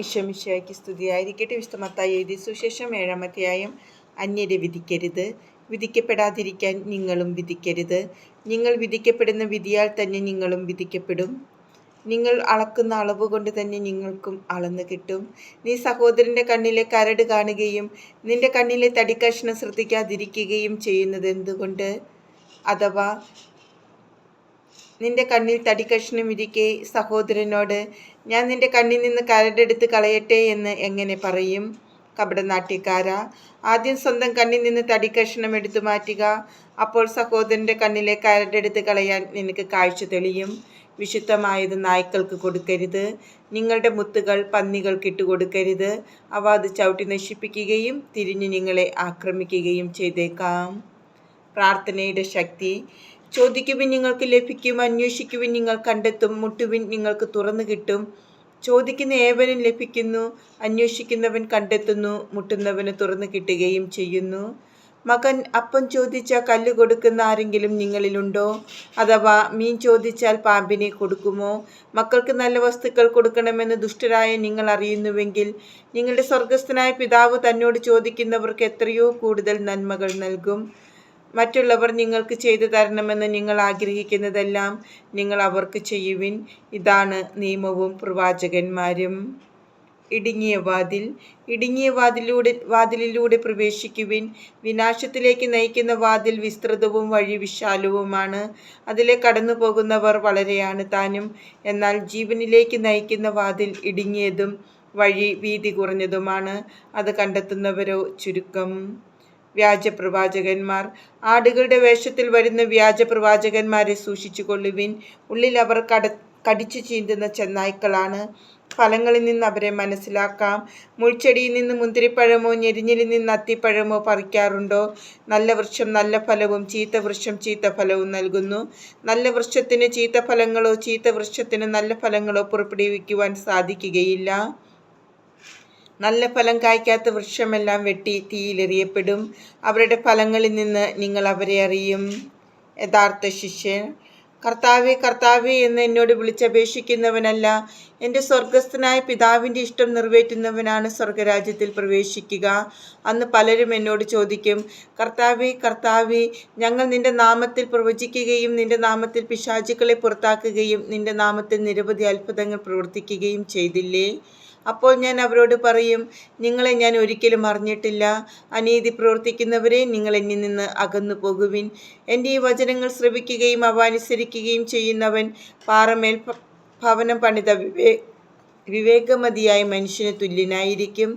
ഈശോമിശിഹായ്ക്ക് സ്തുതിയായിരിക്കട്ടെ. വിശുദ്ധമത്തായി എഴുതി സുശേഷം ഏഴാമധ്യായം അന്യരെ വിധിക്കരുത്. വിധിക്കപ്പെടാതിരിക്കാൻ നിങ്ങളും വിധിക്കരുത്. നിങ്ങൾ വിധിക്കപ്പെടുന്ന വിധിയാൽ തന്നെ നിങ്ങളും വിധിക്കപ്പെടും. നിങ്ങൾ അളക്കുന്ന അളവ് കൊണ്ട് തന്നെ നിങ്ങൾക്കും അളന്നു കിട്ടും. നീ സഹോദരന്റെ കണ്ണിലെ കരട് കാണുകയും നിന്റെ കണ്ണിലെ തടിക്കഷ്ണം ശ്രദ്ധിക്കാതിരിക്കുകയും ചെയ്യുന്നത് എന്തുകൊണ്ട്? അഥവാ നിന്റെ കണ്ണിൽ തടിക്കഷ്ണം ഇരിക്കെ സഹോദരനോട് ഞാൻ നിന്റെ കണ്ണിൽ നിന്ന് കരടെടുത്ത് കളയട്ടെ എന്ന് എങ്ങനെ പറയും? കപടനാട്യക്കാര ആദ്യം സ്വന്തം കണ്ണിൽ നിന്ന് തടിക്കഷ്ണം എടുത്തു മാറ്റുക അപ്പോൾ സഹോദരന്റെ കണ്ണിലെ കരടെടുത്ത് കളയാൻ നിനക്ക് കാഴ്ച തെളിയും. വിശുദ്ധമായത് നായ്ക്കൾക്ക് കൊടുക്കരുത് നിങ്ങളുടെ മുത്തുകൾ പന്നികൾക്ക് ഇട്ടുകൊടുക്കരുത് അവ അത് ചവിട്ടി നശിപ്പിക്കുകയും തിരിഞ്ഞു നിങ്ങളെ ആക്രമിക്കുകയും ചെയ്തേക്കാം. പ്രാർത്ഥനയുടെ ശക്തി ചോദിക്കുവിൻ നിങ്ങൾക്ക് ലഭിക്കും അന്വേഷിക്കുവിൻ നിങ്ങൾ കണ്ടെത്തും മുട്ടുവിൻ നിങ്ങൾക്ക് തുറന്നു കിട്ടും. ചോദിക്കുന്ന ഏവനും ലഭിക്കുന്നു അന്വേഷിക്കുന്നവൻ കണ്ടെത്തുന്നു മുട്ടുന്നവന് തുറന്നു കിട്ടുകയും ചെയ്യുന്നു. മകൻ അപ്പം ചോദിച്ചാൽ കല്ല് കൊടുക്കുന്ന ആരെങ്കിലും നിങ്ങളിലുണ്ടോ അഥവാ മീൻ ചോദിച്ചാൽ പാമ്പിനെ കൊടുക്കുമോ? മക്കൾക്ക് നല്ല വസ്തുക്കൾ കൊടുക്കണമെന്ന് ദുഷ്ടരായ നിങ്ങൾ അറിയുന്നുവെങ്കിൽ നിങ്ങളുടെ സ്വർഗസ്ഥനായ പിതാവ് തന്നോട് ചോദിക്കുന്നവർക്ക് എത്രയോ കൂടുതൽ നന്മകൾ നൽകും. മറ്റുള്ളവർ നിങ്ങൾക്ക് ചെയ്തു തരണമെന്ന് നിങ്ങൾ ആഗ്രഹിക്കുന്നതെല്ലാം നിങ്ങൾ അവർക്ക് ചെയ്യുവിൻ. ഇതാണ് നിയമവും പ്രവാചകന്മാരും. ഇടുങ്ങിയ വാതിൽ. ഇടുങ്ങിയ വാതിലൂടെ വാതിലിലൂടെ പ്രവേശിക്കുവിൻ. വിനാശത്തിലേക്ക് നയിക്കുന്ന വാതിൽ വിസ്തൃതവും വഴി വിശാലവുമാണ് അതിലെ കടന്നു പോകുന്നവർ വളരെയാണ് താനും. എന്നാൽ ജീവനിലേക്ക് നയിക്കുന്ന വാതിൽ ഇടുങ്ങിയതും വഴി വീതി കുറഞ്ഞതുമാണ്. അത് കണ്ടെത്തുന്നവരോ ചുരുക്കം. വ്യാജപ്രവാചകന്മാർ. ആടുകളുടെ വേഷത്തിൽ വരുന്ന വ്യാജപ്രവാചകന്മാരെ സൂക്ഷിച്ചു കൊള്ളുവിൻ ഉള്ളിൽ അവർ കട കടിച്ചു ചീന്തുന്ന ചെന്നായ്ക്കളാണ്. ഫലങ്ങളിൽ നിന്ന് അവരെ മനസ്സിലാക്കാം. മുൾച്ചെടിയിൽ നിന്ന് മുന്തിരിപ്പഴമോ ഞെരിഞ്ഞിലിൽ നിന്ന് അത്തിപ്പഴമോ പറിക്കാറുണ്ടോ? നല്ല വൃക്ഷം നല്ല ഫലവും ചീത്ത വൃക്ഷം ചീത്ത ഫലവും നൽകുന്നു. നല്ല വൃക്ഷത്തിന് ചീത്ത ഫലങ്ങളോ ചീത്ത വൃക്ഷത്തിന് നല്ല ഫലങ്ങളോ പുറപ്പെടുവിക്കുവാൻ സാധിക്കുകയില്ല. നല്ല ഫലം കായ്ക്കാത്ത വൃക്ഷമെല്ലാം വെട്ടി തീയിലെറിയപ്പെടും. അവരുടെ ഫലങ്ങളിൽ നിന്ന് നിങ്ങൾ അവരെ അറിയും. യഥാർത്ഥ ശിഷ്യൻ കർത്താവെ കർത്താവെ എന്ന് എന്നോട് വിളിച്ചപേക്ഷിക്കുന്നവനല്ല. എന്റെ സ്വർഗസ്ഥനായ പിതാവിന്റെ ഇഷ്ടം നിറവേറ്റുന്നവനാണ് സ്വർഗരാജ്യത്തിൽ പ്രവേശിക്കുക. അന്ന് പലരും എന്നോട് ചോദിക്കും കർത്താവെ കർത്താവെ ഞങ്ങൾ നിന്റെ നാമത്തിൽ പ്രവചിക്കുകയും നിന്റെ നാമത്തിൽ പിശാചുക്കളെ പുറത്താക്കുകയും നിന്റെ നാമത്തിൽ നിരവധി അത്ഭുതങ്ങൾ പ്രവർത്തിക്കുകയും ചെയ്തില്ലേ? അപ്പോൾ ഞാൻ അവരോട് പറയും നിങ്ങളെ ഞാൻ ഒരിക്കലും അറിഞ്ഞിട്ടില്ല. അനീതി പ്രവർത്തിക്കുന്നവരെ നിങ്ങൾ എന്നിൽ നിന്ന് അകന്നു പോകുവിൻ. എന്റെ ഈ വചനങ്ങൾ ശ്രവിക്കുകയും അവ അനുസരിക്കുകയും ചെയ്യുന്നവൻ പാറമേൽ ഭവനം പണിത വിവേ വിവേകമതിയായ മനുഷ്യന് തുല്യനായിരിക്കും.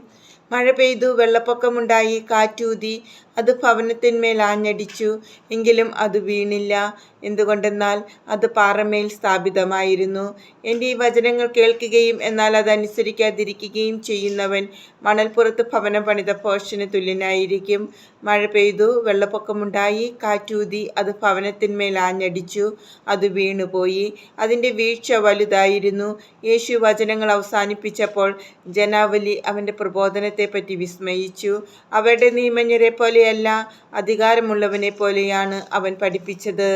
മഴ പെയ്തു വെള്ളപ്പൊക്കമുണ്ടായി കാറ്റൂതി അത് ഭവനത്തിന്മേൽ ആഞ്ഞടിച്ചു. എങ്കിലും അത് വീണില്ല. എന്തുകൊണ്ടെന്നാൽ അത് പാറമേൽ സ്ഥാപിതമായിരുന്നു. എന്റെ ഈ വചനങ്ങൾ കേൾക്കുകയും എന്നാൽ അതനുസരിക്കാതിരിക്കുകയും ചെയ്യുന്നവൻ മണൽപ്പുറത്ത് ഭവനം പണിത പോഷന് തുല്യനായിരിക്കും. മഴ പെയ്തു വെള്ളപ്പൊക്കമുണ്ടായി കാറ്റൂതി അത് ഭവനത്തിന്മേൽ ആഞ്ഞടിച്ചു. അത് വീണുപോയി. അതിന്റെ വീഴ്ച വലുതായിരുന്നു. യേശു വചനങ്ങൾ അവസാനിപ്പിച്ചപ്പോൾ ജനാവലി അവന്റെ പ്രബോധനത്തെപ്പറ്റി വിസ്മയിച്ചു. അവരുടെ നിയമജ്ഞരെ പോലെ പോലെയല്ല അധികാരമുള്ളവനെ പോലെയാണ് അവൻ പഠിപ്പിച്ചത്.